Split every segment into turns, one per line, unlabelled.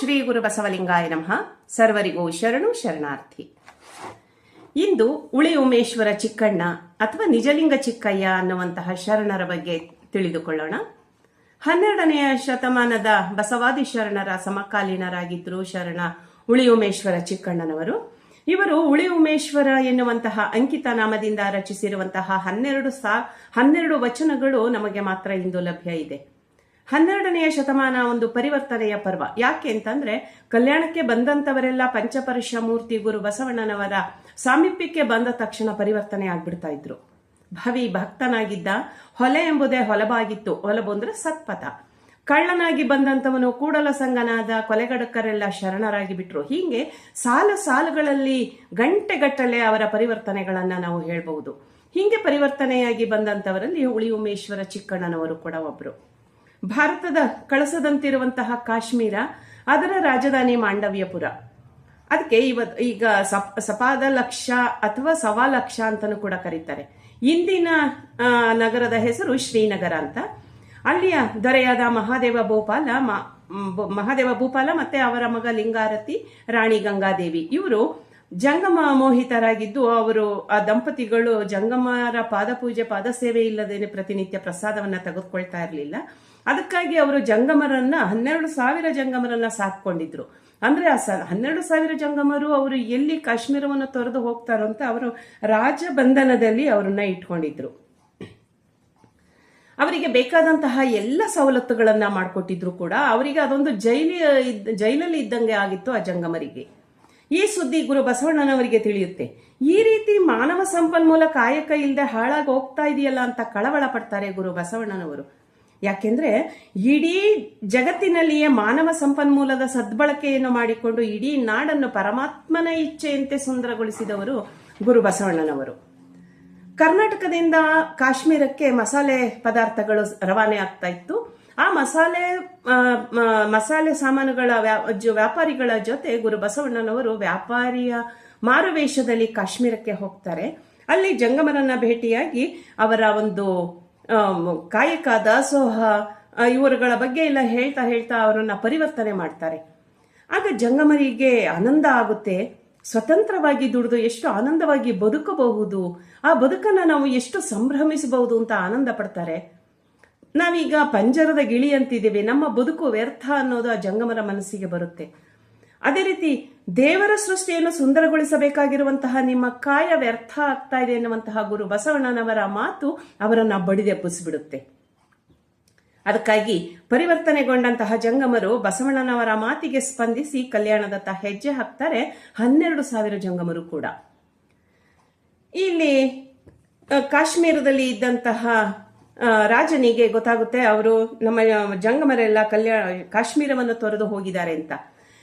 ಶ್ರೀ ಗುರು ಬಸವಲಿಂಗಾಯ ನಮಃ. ಸರ್ವರಿಗೂ ಶರಣು ಶರಣಾರ್ಥಿ. ಇಂದು ಉಳಿ ಉಮೇಶ್ವರ ಚಿಕ್ಕಣ್ಣ ಅಥವಾ ನಿಜಲಿಂಗ ಚಿಕ್ಕಯ್ಯ ಅನ್ನುವಂತಹ ಶರಣರ ಬಗ್ಗೆ ತಿಳಿದುಕೊಳ್ಳೋಣ. ಹನ್ನೆರಡನೆಯ ಶತಮಾನದ ಬಸವಾದಿ ಶರಣರ ಸಮಕಾಲೀನರಾಗಿದ್ದರು ಶರಣ ಉಳಿ ಉಮೇಶ್ವರ ಚಿಕ್ಕಣ್ಣನವರು. ಇವರು ಉಳಿ ಉಮೇಶ್ವರ ಎನ್ನುವಂತಹ ಅಂಕಿತ ನಾಮದಿಂದ ರಚಿಸಿರುವಂತಹ ಹನ್ನೆರಡು ಸಾ ಹನ್ನೆರಡು ವಚನಗಳು ನಮಗೆ ಮಾತ್ರ ಇಂದು ಲಭ್ಯ ಇದೆ. ಹನ್ನೆರಡನೆಯ ಶತಮಾನ ಒಂದು ಪರಿವರ್ತನೆಯ ಪರ್ವ. ಯಾಕೆ ಅಂತಂದ್ರೆ, ಕಲ್ಯಾಣಕ್ಕೆ ಬಂದಂತವರೆಲ್ಲ ಪಂಚಪರುಷ ಮೂರ್ತಿ ಗುರು ಬಸವಣ್ಣನವರ ಸಾಮೀಪ್ಯಕ್ಕೆ ಬಂದ ತಕ್ಷಣ ಪರಿವರ್ತನೆ ಆಗ್ಬಿಡ್ತಾ ಇದ್ರು. ಭವಿ ಭಕ್ತನಾಗಿದ್ದ ಹೊಲೆ ಎಂಬುದೇ ಹೊಲಬಾಗಿತ್ತು. ಹೊಲಬು ಅಂದ್ರೆ ಸತ್ಪಥ. ಕಳ್ಳನಾಗಿ ಬಂದಂತವನು ಕೂಡಲ ಸಂಗನಾದ ಕೊಲೆಗಡಕರೆಲ್ಲ ಶರಣರಾಗಿ ಬಿಟ್ರು. ಹೀಗೆ ಸಾಲು ಸಾಲುಗಳಲ್ಲಿ ಗಂಟೆಗಟ್ಟಲೆ ಅವರ ಪರಿವರ್ತನೆಗಳನ್ನ ನಾವು ಹೇಳಬಹುದು. ಹೀಗೆ ಪರಿವರ್ತನೆಯಾಗಿ ಬಂದಂತವರಲ್ಲಿ ಉಳಿ ಉಮೇಶ್ವರ ಚಿಕ್ಕಣ್ಣನವರು ಕೂಡ ಒಬ್ರು. ಭಾರತದ ಕಳಸದಂತಿರುವಂತಹ ಕಾಶ್ಮೀರ, ಅದರ ರಾಜಧಾನಿ ಮಾಂಡವ್ಯಪುರ. ಅದಕ್ಕೆ ಇವ ಈಗ ಸಪ್, ಸಪಾದ ಲಕ್ಷ ಅಥವಾ ಸವಾ ಲಕ್ಷ ಅಂತಾನೂ ಕೂಡ ಕರೀತಾರೆ. ಇಂದಿನ ನಗರದ ಹೆಸರು ಶ್ರೀನಗರ ಅಂತ. ಅಲ್ಲಿಯ ದೊರೆಯಾದ ಮಹಾದೇವ ಭೂಪಾಲ ಮಹಾದೇವ ಭೂಪಾಲ ಮತ್ತೆ ಅವರ ಮಗ ಲಿಂಗಾರತಿ, ರಾಣಿ ಗಂಗಾದೇವಿ. ಇವರು ಜಂಗಮ ಮೋಹಿತರಾಗಿದ್ದು ಅವರು ಆ ದಂಪತಿಗಳು ಜಂಗಮರ ಪಾದಪೂಜೆ, ಪಾದಸೇವೆ ಇಲ್ಲದೇನೆ ಪ್ರತಿನಿತ್ಯ ಪ್ರಸಾದವನ್ನ ತೆಗೆದುಕೊಳ್ತಾ ಇರಲಿಲ್ಲ. ಅದಕ್ಕಾಗಿ ಅವರು ಜಂಗಮರನ್ನ, ಹನ್ನೆರಡು ಸಾವಿರ ಜಂಗಮರನ್ನ ಸಾಕೊಂಡಿದ್ರು ಅಂದ್ರೆ ಆ ಸ, ಹನ್ನೆರಡು ಸಾವಿರ ಜಂಗಮರು ಅವರು ಎಲ್ಲಿ ಕಾಶ್ಮೀರವನ್ನು ತೊರೆದು ಹೋಗ್ತಾರೋ ಅಂತ ಅವರು ರಾಜಬಂಧನದಲ್ಲಿ ಅವರನ್ನ ಇಟ್ಕೊಂಡಿದ್ರು. ಅವರಿಗೆ ಬೇಕಾದಂತಹ ಎಲ್ಲ ಸವಲತ್ತುಗಳನ್ನ ಮಾಡಿಕೊಟ್ಟಿದ್ರು ಕೂಡ. ಅವರಿಗೆ ಅದೊಂದು ಜೈಲಿ, ಜೈಲಲ್ಲಿ ಇದ್ದಂಗೆ ಆಗಿತ್ತು ಆ ಜಂಗಮರಿಗೆ. ಈ ಸುದ್ದಿ ಗುರು ಬಸವಣ್ಣನವರಿಗೆ ತಿಳಿಯುತ್ತೆ. ಈ ರೀತಿ ಮಾನವ ಸಂಪನ್ಮೂಲ ಕಾಯಕ ಇಲ್ಲದೆ ಹಾಳಾಗಿ ಹೋಗ್ತಾ ಇದೆಯಲ್ಲ ಅಂತ ಕಳವಳ ಪಡ್ತಾರೆ ಗುರು ಬಸವಣ್ಣನವರು. ಯಾಕೆಂದ್ರೆ ಇಡೀ ಜಗತ್ತಿನಲ್ಲಿಯೇ ಮಾನವ ಸಂಪನ್ಮೂಲದ ಸದ್ಬಳಕೆಯನ್ನು ಮಾಡಿಕೊಂಡು ಇಡೀ ನಾಡನ್ನು ಪರಮಾತ್ಮನ ಇಚ್ಛೆಯಂತೆ ಸುಂದರಗೊಳಿಸಿದವರು ಗುರು ಬಸವಣ್ಣನವರು. ಕರ್ನಾಟಕದಿಂದ ಕಾಶ್ಮೀರಕ್ಕೆ ಮಸಾಲೆ ಪದಾರ್ಥಗಳು ರವಾನೆ ಆಗ್ತಾ ಇತ್ತು. ಆ ಮಸಾಲೆ ಮಸಾಲೆ ಸಾಮಾನುಗಳ ವ್ಯಾ- ವ್ಯಾಪಾರಿಗಳ ಜೊತೆ ಗುರು ಬಸವಣ್ಣನವರು ವ್ಯಾಪಾರಿಯ ಮಾರುವೇಷದಲ್ಲಿ ಕಾಶ್ಮೀರಕ್ಕೆ ಹೋಗ್ತಾರೆ. ಅಲ್ಲಿ ಜಂಗಮರನ್ನ ಭೇಟಿಯಾಗಿ ಅವರ ಒಂದು ಕಾಯಕ ದಾಸೋಹ ಇವರುಗಳ ಬಗ್ಗೆ ಎಲ್ಲ ಹೇಳ್ತಾ ಹೇಳ್ತಾ ಅವರನ್ನ ಪರಿವರ್ತನೆ ಮಾಡ್ತಾರೆ. ಆಗ ಜಂಗಮರಿಗೆ ಆನಂದ ಆಗುತ್ತೆ. ಸ್ವತಂತ್ರವಾಗಿ ದುಡಿದು ಎಷ್ಟು ಆನಂದವಾಗಿ ಬದುಕಬಹುದು. ಆ ಬದುಕನ್ನ ನಾವು ಎಷ್ಟು ಸಂಭ್ರಮಿಸಬಹುದು ಅಂತ ಆನಂದ ಪಡ್ತಾರೆ. ನಾವೀಗ ಪಂಜರದ ಗಿಳಿ ಅಂತಿದ್ದೀವಿ. ನಮ್ಮ ಬದುಕು ವ್ಯರ್ಥ ಅನ್ನೋದು ಆ ಜಂಗಮರ ಮನಸ್ಸಿಗೆ ಬರುತ್ತೆ. ಅದೇ ರೀತಿ ದೇವರ ಸೃಷ್ಟಿಯನ್ನು ಸುಂದರಗೊಳಿಸಬೇಕಾಗಿರುವಂತಹ ನಿಮ್ಮ ಕಾಯ ವ್ಯರ್ಥ ಆಗ್ತಾ ಇದೆ ಎನ್ನುವಂತಹ ಗುರು ಬಸವಣ್ಣನವರ ಮಾತು ಅವರನ್ನು ಬಡಿದೆಬ್ಬಿಸಿಬಿಡುತ್ತೆ ಅದಕ್ಕಾಗಿ ಪರಿವರ್ತನೆಗೊಂಡಂತಹ ಜಂಗಮರು ಬಸವಣ್ಣನವರ ಮಾತಿಗೆ ಸ್ಪಂದಿಸಿ ಕಲ್ಯಾಣದತ್ತ ಹೆಜ್ಜೆ ಹಾಕ್ತಾರೆ. ಹನ್ನೆರಡು ಸಾವಿರ ಜಂಗಮರು ಕೂಡ. ಇಲ್ಲಿ ಕಾಶ್ಮೀರದಲ್ಲಿ ಇದ್ದಂತಹ ರಾಜನಿಗೆ ಗೊತ್ತಾಗುತ್ತೆ, ಅವರು ನಮ್ಮ ಜಂಗಮರೆಲ್ಲ ಕಲ್ಯಾಣ ಕಾಶ್ಮೀರವನ್ನು ತೊರೆದು ಹೋಗಿದ್ದಾರೆ ಅಂತ.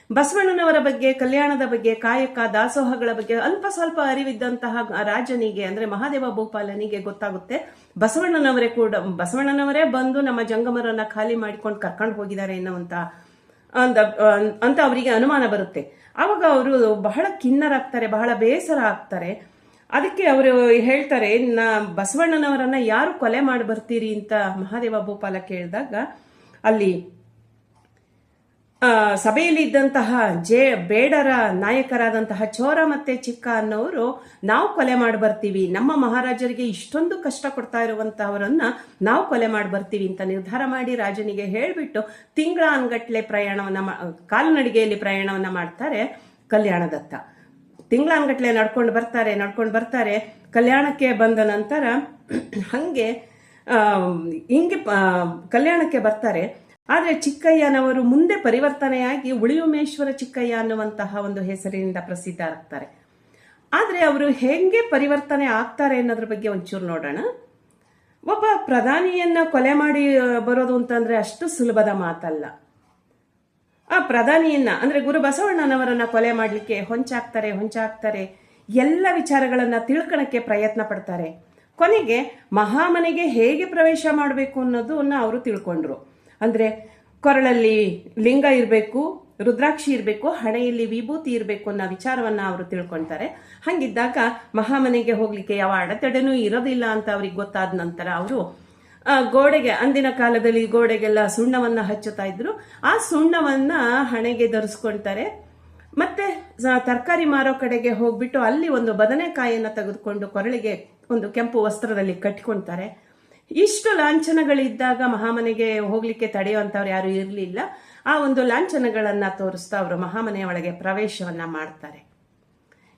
ಬಸವಣ್ಣನವರ ಬಗ್ಗೆ, ಕಲ್ಯಾಣದ ಬಗ್ಗೆ, ಕಾಯಕ, ದಾಸೋಹಗಳ ಬಗ್ಗೆ ಅಲ್ಪ ಸ್ವಲ್ಪ ಅರಿವಿದ್ದಂತಹ ರಾಜನಿಗೆ ಅಂದ್ರೆ ಮಹಾದೇವ ಭೂಪಾಲನಿಗೆ ಗೊತ್ತಾಗುತ್ತೆ. ಬಸವಣ್ಣನವರೇ ಕೂಡ, ಬಸವಣ್ಣನವರೇ ಬಂದು ನಮ್ಮ ಜಂಗಮರನ್ನ ಖಾಲಿ ಮಾಡಿಕೊಂಡು ಕರ್ಕೊಂಡು ಹೋಗಿದ್ದಾರೆ ಎನ್ನುವಂತ ಅಂತ ಅಂತ ಅವರಿಗೆ ಅನುಮಾನ ಬರುತ್ತೆ. ಆವಾಗ ಅವರು ಬಹಳ ಕಿನ್ನರಾಗ್ತಾರೆ ಬಹಳ ಬೇಸರ ಆಗ್ತಾರೆ. ಅದಕ್ಕೆ ಅವರು ಹೇಳ್ತಾರೆ ನಾ ಬಸವಣ್ಣನವರನ್ನ ಯಾರು ಕೊಲೆ ಮಾಡಿ ಬರ್ತೀರಿ? ಅಂತ ಮಹಾದೇವ ಭೂಪಾಲ ಕೇಳಿದಾಗ, ಅಲ್ಲಿ ಸಭೆಯಲ್ಲಿ ಇದ್ದಂತಹ ಜೇ, ಬೇಡರ ನಾಯಕರಾದಂತಹ ಚೋರ ಮತ್ತೆ ಚಿಕ್ಕ ಅನ್ನೋರು, ನಾವು ಕೊಲೆ ಮಾಡಿ ಬರ್ತೀವಿ. ನಮ್ಮ ಮಹಾರಾಜರಿಗೆ ಇಷ್ಟೊಂದು ಕಷ್ಟ ಕೊಡ್ತಾ ಇರುವಂತಹವರನ್ನ ನಾವು ಕೊಲೆ ಮಾಡಿ ಬರ್ತೀವಿ ಅಂತ ನಿರ್ಧಾರ ಮಾಡಿ ರಾಜನಿಗೆ ಹೇಳಿಬಿಟ್ಟು ತಿಂಗಳ ಅನ್ಗಟ್ಲೆ ಪ್ರಯಾಣವನ್ನ ಕಾಲ್ನಡಿಗೆಯಲ್ಲಿ ಪ್ರಯಾಣವನ್ನ ಮಾಡ್ತಾರೆ ಕಲ್ಯಾಣದತ್ತ. ತಿಂಗಳ ಅನ್ಗಟ್ಲೆ ನಡ್ಕೊಂಡು ಬರ್ತಾರೆ ನಡ್ಕೊಂಡು ಬರ್ತಾರೆ. ಕಲ್ಯಾಣಕ್ಕೆ ಬಂದ ನಂತರ ಹಂಗೆ ಹಿಂಗೆ ಕಲ್ಯಾಣಕ್ಕೆ ಬರ್ತಾರೆ. ಆದರೆ ಚಿಕ್ಕಯ್ಯನವರು ಮುಂದೆ ಪರಿವರ್ತನೆಯಾಗಿ ಉಳಿಯುಮೇಶ್ವರ ಚಿಕ್ಕಯ್ಯ ಅನ್ನುವಂತಹ ಒಂದು ಹೆಸರಿನಿಂದ ಪ್ರಸಿದ್ಧ ಆಗ್ತಾರೆ. ಆದರೆ ಅವರು ಹೆಂಗೆ ಪರಿವರ್ತನೆ ಆಗ್ತಾರೆ ಅನ್ನೋದ್ರ ಬಗ್ಗೆ ಒಂಚೂರು ನೋಡೋಣ. ಒಬ್ಬ ಪ್ರಧಾನಿಯನ್ನ ಕೊಲೆ ಮಾಡಿ ಬರೋದು ಅಂತಂದ್ರೆ ಅಷ್ಟು ಸುಲಭದ ಮಾತಲ್ಲ. ಆ ಪ್ರಧಾನಿಯನ್ನ, ಅಂದ್ರೆ ಗುರು ಬಸವಣ್ಣನವರನ್ನ ಕೊಲೆ ಮಾಡಲಿಕ್ಕೆ ಹೊಂಚಾಕ್ತಾರೆ ಹೊಂಚಾಕ್ತಾರೆ, ಎಲ್ಲ ವಿಚಾರಗಳನ್ನ ತಿಳ್ಕೊಳಕ್ಕೆ ಪ್ರಯತ್ನ ಪಡ್ತಾರೆ. ಕೊನೆಗೆ ಮಹಾಮನೆಗೆ ಹೇಗೆ ಪ್ರವೇಶ ಮಾಡಬೇಕು ಅನ್ನೋದನ್ನ ಅವರು ತಿಳ್ಕೊಂಡ್ರು. ಅಂದ್ರೆ ಕೊರಳಲ್ಲಿ ಲಿಂಗ ಇರಬೇಕು, ರುದ್ರಾಕ್ಷಿ ಇರಬೇಕು, ಹಣೆಯಲ್ಲಿ ವಿಭೂತಿ ಇರಬೇಕು ಅನ್ನೋ ವಿಚಾರವನ್ನ ಅವರು ತಿಳ್ಕೊಳ್ತಾರೆ ಹಂಗಿದ್ದಾಗ ಮಹಾಮನೆಗೆ ಹೋಗ್ಲಿಕ್ಕೆ ಯಾವ ಅಡೆತಡೆನೂ ಇರೋದಿಲ್ಲ ಅಂತ ಅವ್ರಿಗೆ ಗೊತ್ತಾದ ನಂತರ ಅವರು ಗೋಡೆಗೆ, ಅಂದಿನ ಕಾಲದಲ್ಲಿ ಗೋಡೆಗೆಲ್ಲ ಸುಣ್ಣವನ್ನ ಹಚ್ಚುತ್ತಾ ಇದ್ರು. ಆ ಸುಣ್ಣವನ್ನ ಹಣೆಗೆ ಧರಿಸ್ಕೊಳ್ತಾರೆ ಮತ್ತೆ ತರಕಾರಿ ಮಾರೋ ಕಡೆಗೆ ಹೋಗ್ಬಿಟ್ಟು ಅಲ್ಲಿ ಒಂದು ಬದನೆಕಾಯಿಯನ್ನು ತೆಗೆದುಕೊಂಡು ಕೊರಳಿಗೆ ಒಂದು ಕೆಂಪು ವಸ್ತ್ರದಲ್ಲಿ ಕಟ್ಟಿಕೊಳ್ತಾರೆ ಇಷ್ಟು ಲಾಂಛನಗಳಿದ್ದಾಗ ಮಹಾಮನೆಗೆ ಹೋಗ್ಲಿಕ್ಕೆ ತಡೆಯುವಂಥವ್ರು ಯಾರು ಇರಲಿಲ್ಲ. ಆ ಒಂದು ಲಾಂಛನಗಳನ್ನ ತೋರಿಸ್ತಾ ಅವರು ಮಹಾಮನೆಯ ಒಳಗೆ ಪ್ರವೇಶವನ್ನ ಮಾಡ್ತಾರೆ.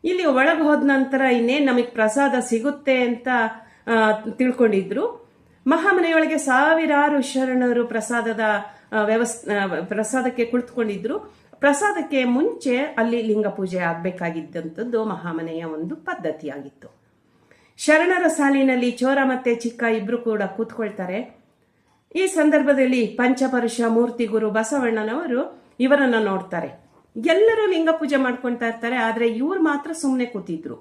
ಇಲ್ಲಿ ಒಳಗೆ ಹೋದ ನಂತರ ಇನ್ನೇನು ನಮಗೆ ಪ್ರಸಾದ ಸಿಗುತ್ತೆ ಅಂತ ತಿಳ್ಕೊಂಡಿದ್ರು. ಮಹಾಮನೆಯೊಳಗೆ ಸಾವಿರಾರು ಶರಣರು ಪ್ರಸಾದದ ವ್ಯವಸ್ ಪ್ರಸಾದಕ್ಕೆ ಕುಳಿತುಕೊಂಡಿದ್ರು. ಪ್ರಸಾದಕ್ಕೆ ಮುಂಚೆ ಅಲ್ಲಿ ಲಿಂಗ ಪೂಜೆ ಆಗಬೇಕಾಗಿದ್ದಂಥದ್ದು ಮಹಾಮನೆಯ ಒಂದು ಪದ್ಧತಿಯಾಗಿತ್ತು. ಶರಣರ ಸಾಲಿನಲ್ಲಿ ಚೋರ ಮತ್ತೆ ಚಿಕ್ಕ ಇಬ್ರು ಕೂಡ ಕೂತ್ಕೊಳ್ತಾರೆ. ಈ ಸಂದರ್ಭದಲ್ಲಿ ಪಂಚಪರುಷ ಮೂರ್ತಿ ಗುರು ಬಸವಣ್ಣನವರು ಇವರನ್ನ ನೋಡ್ತಾರೆ. ಎಲ್ಲರೂ ಲಿಂಗ ಪೂಜೆ ಮಾಡ್ಕೊಳ್ತಾ ಇರ್ತಾರೆ, ಆದರೆ ಇವ್ರು ಮಾತ್ರ ಸುಮ್ಮನೆ ಕೂತಿದ್ರು.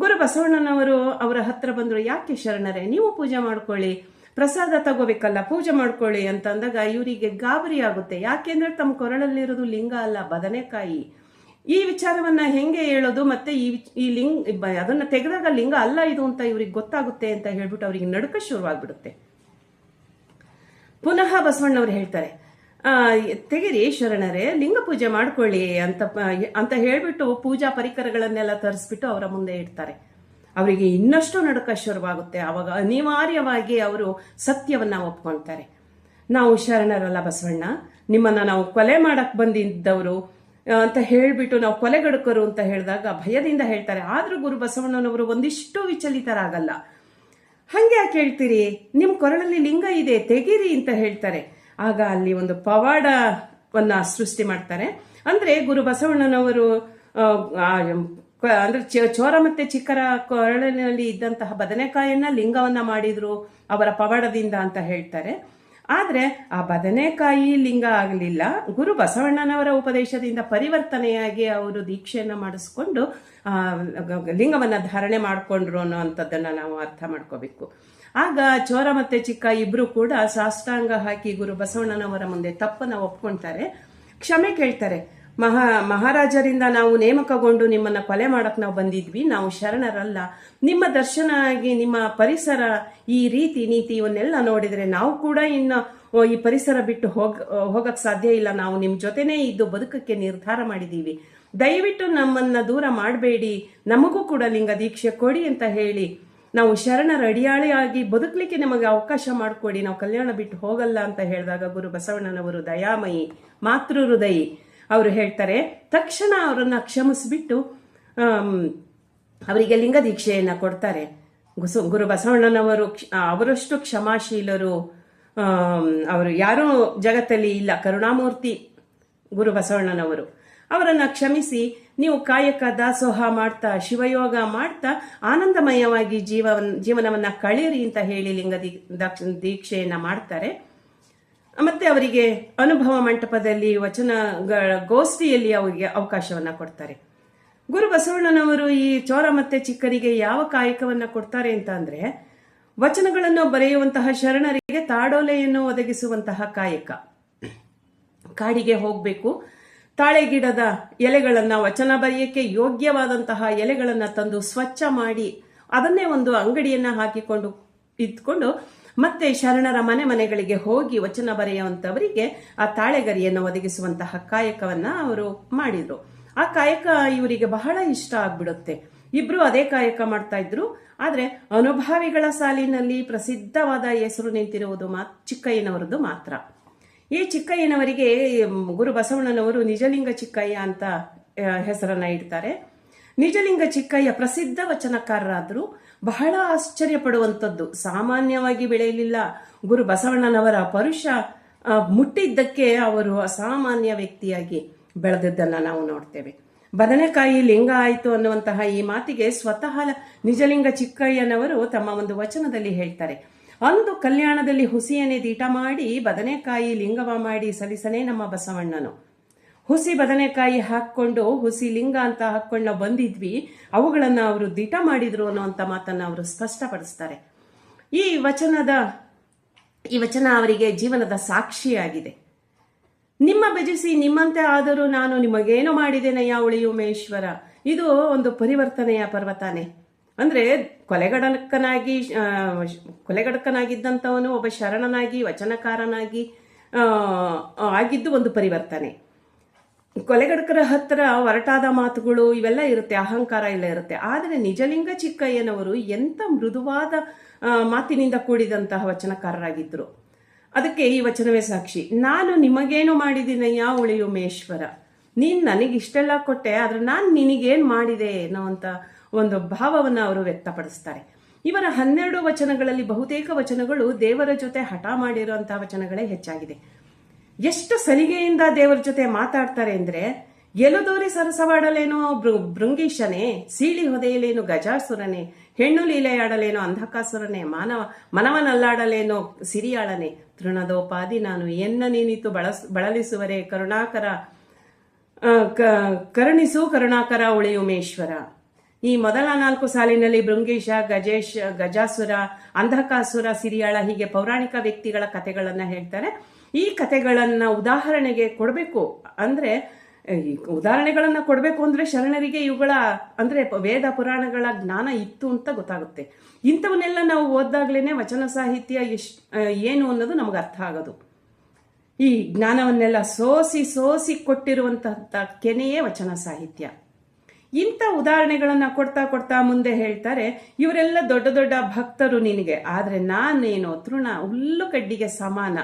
ಗುರು ಬಸವಣ್ಣನವರು ಅವರ ಹತ್ರ ಬಂದ್ರು, ಯಾಕೆ ಶರಣರೇ, ನೀವು ಪೂಜೆ ಮಾಡ್ಕೊಳ್ಳಿ, ಪ್ರಸಾದ ತಗೋಬೇಕಲ್ಲ, ಪೂಜೆ ಮಾಡ್ಕೊಳ್ಳಿ ಅಂತ ಅಂದಾಗ ಇವರಿಗೆ ಗಾಬರಿ ಆಗುತ್ತೆ. ಯಾಕೆಂದ್ರೆ ತಮ್ಮ ಕೊರಳಲ್ಲಿರೋದು ಲಿಂಗ ಅಲ್ಲ, ಬದನೆಕಾಯಿ. ಈ ವಿಚಾರವನ್ನ ಹೆಂಗೆ ಹೇಳೋದು ಮತ್ತೆ ಈ ಈ ಲಿಂಗ ಅದನ್ನ ತೆಗೆದಾಗ ಲಿಂಗ ಅಲ್ಲ ಇದು ಅಂತ ಇವ್ರಿಗೆ ಗೊತ್ತಾಗುತ್ತೆ ಅಂತ ಹೇಳ್ಬಿಟ್ಟು ಅವರಿಗೆ ನಡುಕ ಶುರುವಾಗ್ಬಿಡುತ್ತೆ. ಪುನಃ ಬಸವಣ್ಣವ್ರು ಹೇಳ್ತಾರೆ ತೆಗಿರಿ ಶರಣರೇ, ಲಿಂಗ ಪೂಜೆ ಮಾಡ್ಕೊಳ್ಳಿ ಅಂತ ಅಂತ ಹೇಳ್ಬಿಟ್ಟು ಪೂಜಾ ಪರಿಕರಗಳನ್ನೆಲ್ಲ ತರಿಸ್ಬಿಟ್ಟು ಅವರ ಮುಂದೆ ಇಡ್ತಾರೆ. ಅವರಿಗೆ ಇನ್ನಷ್ಟು ನಡುಕ ಶುರುವಾಗುತ್ತೆ ಅವಾಗ ಅನಿವಾರ್ಯವಾಗಿ ಅವರು ಸತ್ಯವನ್ನ ಒಪ್ಕೊಳ್ತಾರೆ ನಾವು ಶರಣರಲ್ಲ ಬಸವಣ್ಣ, ನಿಮ್ಮನ್ನ ನಾವು ಕೊಲೆ ಮಾಡಕ್ ಬಂದಿದ್ದವರು ಅಂತ ಹೇಳಿಬಿಟ್ಟು ನಾವು ಕೊಲೆಗಡುಕರು ಅಂತ ಹೇಳಿದಾಗ ಭಯದಿಂದ ಹೇಳ್ತಾರೆ. ಆದರೂ ಗುರು ಬಸವಣ್ಣನವರು ಒಂದಿಷ್ಟು ವಿಚಲಿತರಾಗಲ್ಲ. ಹಂಗೆ ಯಾಕೆ ಹೇಳ್ತೀರಿ? ನಿಮ್ಮ ಕೊರಳಲ್ಲಿ ಲಿಂಗ ಇದೆ, ತೆಗೀರಿ ಅಂತ ಹೇಳ್ತಾರೆ. ಆಗ ಅಲ್ಲಿ ಒಂದು ಪವಾಡವನ್ನ ಸೃಷ್ಟಿ ಮಾಡ್ತಾರೆ. ಅಂದ್ರೆ ಗುರು ಬಸವಣ್ಣನವರು ಅಂದ್ರೆ ಚೋರ ಮತ್ತೆ ಚಿಕ್ಕರ ಕೊರಳಿನಲ್ಲಿ ಇದ್ದಂತಹ ಬದನೆಕಾಯನ್ನ ಲಿಂಗವನ್ನ ಮಾಡಿದ್ರು ಅವರ ಪವಾಡದಿಂದ ಅಂತ ಹೇಳ್ತಾರೆ. ಆದ್ರೆ ಆ ಬದನೆಕಾಯಿ ಲಿಂಗ ಆಗಲಿಲ್ಲ. ಗುರು ಬಸವಣ್ಣನವರ ಉಪದೇಶದಿಂದ ಪರಿವರ್ತನೆಯಾಗಿ ಅವರು ದೀಕ್ಷೆಯನ್ನು ಮಾಡಿಸ್ಕೊಂಡು ಲಿಂಗವನ್ನು ಧಾರಣೆ ಮಾಡಿಕೊಂಡ್ರು ಅನ್ನೋ ನಾವು ಅರ್ಥ ಮಾಡ್ಕೋಬೇಕು. ಆಗ ಚೋರ ಮತ್ತೆ ಚಿಕ್ಕ ಇಬ್ಬರು ಕೂಡ ಸಾಷ್ಟಾಂಗ ಹಾಕಿ ಗುರು ಬಸವಣ್ಣನವರ ಮುಂದೆ ತಪ್ಪನ್ನು ಒಪ್ಕೊಳ್ತಾರೆ ಕ್ಷಮೆ ಕೇಳ್ತಾರೆ. ಮಹಾ ಮಹಾರಾಜರಿಂದ ನಾವು ನೇಮಕಗೊಂಡು ನಿಮ್ಮನ್ನ ಕೊಲೆ ಮಾಡಕ್ ನಾವು ಬಂದಿದ್ವಿ. ನಾವು ಶರಣರಲ್ಲ. ನಿಮ್ಮ ದರ್ಶನ ಆಗಿ ನಿಮ್ಮ ಪರಿಸರ ಈ ರೀತಿ ನೀತಿ ಇವನ್ನೆಲ್ಲ ನೋಡಿದ್ರೆ ನಾವು ಕೂಡ ಇನ್ನು ಈ ಪರಿಸರ ಬಿಟ್ಟು ಹೋಗ, ಹೋಗಕ್ ಸಾಧ್ಯ ಇಲ್ಲ. ನಾವು ನಿಮ್ಮ ಜೊತೆನೇ ಇದ್ದು ಬದುಕಕ್ಕೆ ನಿರ್ಧಾರ ಮಾಡಿದ್ದೀವಿ ದಯವಿಟ್ಟು ನಮ್ಮನ್ನ ದೂರ ಮಾಡಬೇಡಿ. ನಮಗೂ ಕೂಡ ಲಿಂಗ ದೀಕ್ಷೆ ಕೊಡಿ ಅಂತ ಹೇಳಿ ನಾವು ಶರಣರ ಅಡಿಯಾಳಿಯಾಗಿ ಬದುಕಲಿಕ್ಕೆ ನಮಗೆ ಅವಕಾಶ ಮಾಡಿಕೊಡಿ. ನಾವು ಕಲ್ಯಾಣ ಬಿಟ್ಟು ಹೋಗಲ್ಲ ಅಂತ ಹೇಳಿದಾಗ ಗುರು ಬಸವಣ್ಣನವರು, ದಯಾಮಯಿ, ಮಾತೃ ಹೃದಯಿ ಅವರು ಹೇಳ್ತಾರೆ, ತಕ್ಷಣ ಅವರನ್ನ ಕ್ಷಮಿಸಿಬಿಟ್ಟು ಅವರಿಗೆ ಲಿಂಗ ದೀಕ್ಷೆಯನ್ನ ಕೊಡ್ತಾರೆ ಗುರು ಬಸವಣ್ಣನವರು ಅವರಷ್ಟು ಕ್ಷಮಾಶೀಲರು ಅವರು ಯಾರೂ ಜಗತ್ತಲ್ಲಿ ಇಲ್ಲ. ಕರುಣಾಮೂರ್ತಿ ಗುರು ಬಸವಣ್ಣನವರು. ಅವರನ್ನ ಕ್ಷಮಿಸಿ, ನೀವು ಕಾಯಕ, ದಾಸೋಹ ಮಾಡ್ತಾ, ಶಿವಯೋಗ ಮಾಡ್ತಾ, ಆನಂದಮಯವಾಗಿ ಜೀವನ ಜೀವನವನ್ನ ಕಳೆಯಿರಿ ಅಂತ ಹೇಳಿ ಲಿಂಗ ದೀ- ದಕ್ಷ- ದೀಕ್ಷೆಯನ್ನ ಮಾಡ್ತಾರೆ. ಮತ್ತೆ ಅವರಿಗೆ ಅನುಭವ ಮಂಟಪದಲ್ಲಿ ವಚನಗಳ ಗೋಷ್ಠಿಯಲ್ಲಿ ಅವರಿಗೆ ಅವಕಾಶವನ್ನ ಕೊಡ್ತಾರೆ. ಗುರು ಬಸವಣ್ಣನವರು ಈ ಚೋರ ಮತ್ತೆ ಚಿಕ್ಕರಿಗೆ ಯಾವ ಕಾಯಕವನ್ನ ಕೊಡ್ತಾರೆ ಅಂತ ಅಂದ್ರೆ, ವಚನಗಳನ್ನು ಬರೆಯುವಂತಹ ಶರಣರಿಗೆ ತಾಡೋಲೆಯನ್ನು ಒದಗಿಸುವಂತಹ ಕಾಯಕ. ಕಾಡಿಗೆ ಹೋಗಬೇಕು ತಾಳೆ ಗಿಡದ ಎಲೆಗಳನ್ನ, ವಚನ ಬರೆಯಕ್ಕೆ ಯೋಗ್ಯವಾದಂತಹ ಎಲೆಗಳನ್ನ ತಂದು ಸ್ವಚ್ಛ ಮಾಡಿ ಅದನ್ನೇ ಒಂದು ಅಂಗಡಿಯನ್ನ ಹಾಕಿಕೊಂಡು ಇದ್ಕೊಂಡು ಮತ್ತೆ ಶರಣರ ಮನೆ ಮನೆಗಳಿಗೆ ಹೋಗಿ ವಚನ ಬರೆಯುವಂತವರಿಗೆ ಆ ತಾಳೆಗರಿಯನ್ನು ಒದಗಿಸುವಂತಹ ಕಾಯಕವನ್ನ ಅವರು ಮಾಡಿದ್ರು. ಆ ಕಾಯಕ ಇವರಿಗೆ ಬಹಳ ಇಷ್ಟ ಆಗ್ಬಿಡುತ್ತೆ. ಇಬ್ರು ಅದೇ ಕಾಯಕ ಮಾಡ್ತಾ ಇದ್ರು. ಆದ್ರೆ ಅನುಭಾವಿಗಳ ಸಾಲಿನಲ್ಲಿ ಪ್ರಸಿದ್ಧವಾದ ಹೆಸರು ನಿಂತಿರುವುದು ಮಾ, ಚಿಕ್ಕಯ್ಯನವರದ್ದು ಮಾತ್ರ. ಈ ಚಿಕ್ಕಯ್ಯನವರಿಗೆ ಗುರು ಬಸವಣ್ಣನವರು ನಿಜಲಿಂಗ ಚಿಕ್ಕಯ್ಯ ಅಂತ ಹೆಸರನ್ನ ಇಡ್ತಾರೆ. ನಿಜಲಿಂಗ ಚಿಕ್ಕಯ್ಯ ಪ್ರಸಿದ್ಧ ವಚನಕಾರರಾದ್ರು. ಬಹಳ ಆಶ್ಚರ್ಯ ಪಡುವಂಥದ್ದು ಸಾಮಾನ್ಯವಾಗಿ ಬೆಳೆಯಲಿಲ್ಲ. ಗುರು ಬಸವಣ್ಣನವರ ಪರುಷ ಮುಟ್ಟಿದ್ದಕ್ಕೆ ಅವರು ಅಸಾಮಾನ್ಯ ವ್ಯಕ್ತಿಯಾಗಿ ಬೆಳೆದದ್ದನ್ನ ನಾವು ನೋಡ್ತೇವೆ. ಬದನೆಕಾಯಿ ಲಿಂಗ ಆಯಿತು ಅನ್ನುವಂತಹ ಈ ಮಾತಿಗೆ ಸ್ವತಃ ನಿಜಲಿಂಗ ಚಿಕ್ಕಯ್ಯನವರು ತಮ್ಮ ಒಂದು ವಚನದಲ್ಲಿ ಹೇಳ್ತಾರೆ. ಅಂದು ಕಲ್ಯಾಣದಲ್ಲಿ ಹುಸಿಯನೆ ದೀಟ ಮಾಡಿ, ಬದನೆಕಾಯಿ ಲಿಂಗವ ಮಾಡಿ ಸಲಿಸನೇ ನಮ್ಮ ಬಸವಣ್ಣನು. ಹುಸಿ ಬದನೆಕಾಯಿ ಹಾಕೊಂಡು ಹುಸಿ ಲಿಂಗ ಅಂತ ಹಾಕೊಂಡು ನಾವು ಬಂದಿದ್ವಿ. ಅವುಗಳನ್ನು ಅವರು ದಿಟ ಮಾಡಿದ್ರು ಅನ್ನುವಂಥ ಮಾತನ್ನ ಅವರು ಸ್ಪಷ್ಟಪಡಿಸ್ತಾರೆ. ಈ ವಚನದ, ಈ ವಚನ ಅವರಿಗೆ ಜೀವನದ ಸಾಕ್ಷಿಯಾಗಿದೆ. ನಿಮ್ಮ ಭಜಿಸಿ ನಿಮ್ಮಂತೆ ಆದರೂ ನಾನು ನಿಮಗೇನು ಮಾಡಿದ್ದೇನೆಯ ಉಳಿಯುಮೇಶ್ವರ ಇದು ಒಂದು ಪರಿವರ್ತನೆಯ ಪರ್ವತಾನೆ. ಅಂದ್ರೆ ಕೊಲೆಗಡಕನಾಗಿ ಕೊಲೆಗಡಕನಾಗಿದ್ದಂಥವನು ಒಬ್ಬ ಶರಣನಾಗಿ, ವಚನಕಾರನಾಗಿ ಆಗಿದ್ದು ಒಂದು ಪರಿವರ್ತನೆ. ಕೊಲೆಗಡಕರ ಹತ್ರ ಒರಟಾದ ಮಾತುಗಳು ಇವೆಲ್ಲ ಇರುತ್ತೆ, ಅಹಂಕಾರ ಎಲ್ಲ ಇರುತ್ತೆ. ಆದರೆ ನಿಜಲಿಂಗ ಚಿಕ್ಕಯ್ಯನವರು ಎಂತ ಮೃದುವಾದ ಮಾತಿನಿಂದ ಕೂಡಿದಂತಹ ವಚನಕಾರರಾಗಿದ್ದರು ಅದಕ್ಕೆ ಈ ವಚನವೇ ಸಾಕ್ಷಿ. ನಾನು ನಿಮಗೇನು ಮಾಡಿದ್ದೀನಯ್ಯ ಉಳಿಯುಮೇಶ್ವರ ನೀನು ನನಗೆ ಇಷ್ಟೆಲ್ಲ ಕೊಟ್ಟೆ, ಆದರೆ ನಾನು ನಿನಗೇನು ಮಾಡಿದೆ ಅನ್ನೋವಂಥ ಒಂದು ಭಾವವನ್ನು ಅವರು ವ್ಯಕ್ತಪಡಿಸ್ತಾರೆ. ಇವರ ಹನ್ನೆರಡು ವಚನಗಳಲ್ಲಿ ಬಹುತೇಕ ವಚನಗಳು ದೇವರ ಜೊತೆ ಹಠ ಮಾಡಿರುವಂತಹ ವಚನಗಳೇ ಹೆಚ್ಚಾಗಿದೆ. ಎಷ್ಟು ಸಲಿಗೆಯಿಂದ ದೇವರ ಜೊತೆ ಮಾತಾಡ್ತಾರೆ ಅಂದ್ರೆ ಎಲುದೋರಿ ಸರಸವಾಡಲೇನೋ ಭೃಂಗೀಶನೇ ಸೀಳಿ ಹೊದೆಯಲೇನು ಗಜಾಸುರನೇ, ಹೆಣ್ಣು ಲೀಲೆಯಾಡಲೇನೋ ಅಂಧಕಾಸುರನೇ, ಮಾನವ, ಮನವನಲ್ಲಾಡಲೇನೋ ಸಿರಿಯಾಳನೆ, ತೃಣದೋಪಾದಿ ನಾನು ಎನ್ನ ನೀನಿತು ಬಳಸ್, ಬಳಲಿಸುವರೆ ಕರುಣಾಕರ ಕರುಣಿಸು ಕರುಣಾಕರ ಉಳಿಯುಮೇಶ್ವರ. ಈ ಮೊದಲ ನಾಲ್ಕು ಸಾಲಿನಲ್ಲಿ ಭೃಂಗೇಶ ಗಜೇಶ, ಗಜಾಸುರ, ಅಂಧಕಾಸುರ, ಸಿರಿಯಾಳ ಹೀಗೆ ಪೌರಾಣಿಕ ವ್ಯಕ್ತಿಗಳ ಕಥೆಗಳನ್ನು ಹೇಳ್ತಾರೆ. ಈ ಕಥೆಗಳನ್ನು ಉದಾಹರಣೆಗೆ ಕೊಡಬೇಕು ಅಂದರೆ, ಈ ಉದಾಹರಣೆಗಳನ್ನು ಕೊಡಬೇಕು ಅಂದರೆ ಶರಣರಿಗೆ ಇವುಗಳ, ಅಂದರೆ ವೇದ ಪುರಾಣಗಳ ಜ್ಞಾನ ಇತ್ತು ಅಂತ ಗೊತ್ತಾಗುತ್ತೆ. ಇಂಥವನ್ನೆಲ್ಲ ನಾವು ಓದ್ದಾಗ್ಲೇ ವಚನ ಸಾಹಿತ್ಯ ಎಷ್ಟು ಏನು ಅನ್ನೋದು ನಮಗೆ ಅರ್ಥ ಆಗೋದು. ಈ ಜ್ಞಾನವನ್ನೆಲ್ಲ ಸೋಸಿ ಸೋಸಿ ಕೊಟ್ಟಿರುವಂತಹ ಕೆನೆಯೇ ವಚನ ಸಾಹಿತ್ಯ. ಇಂಥ ಉದಾಹರಣೆಗಳನ್ನು ಕೊಡ್ತಾ ಕೊಡ್ತಾ ಮುಂದೆ ಹೇಳ್ತಾರೆ, ಇವರೆಲ್ಲ ದೊಡ್ಡ ದೊಡ್ಡ ಭಕ್ತರು ನಿನಗೆ, ಆದರೆ ನಾನೇನು ತೃಣ, ಹುಲ್ಲು ಕಡ್ಡಿಗೆ ಸಮಾನ.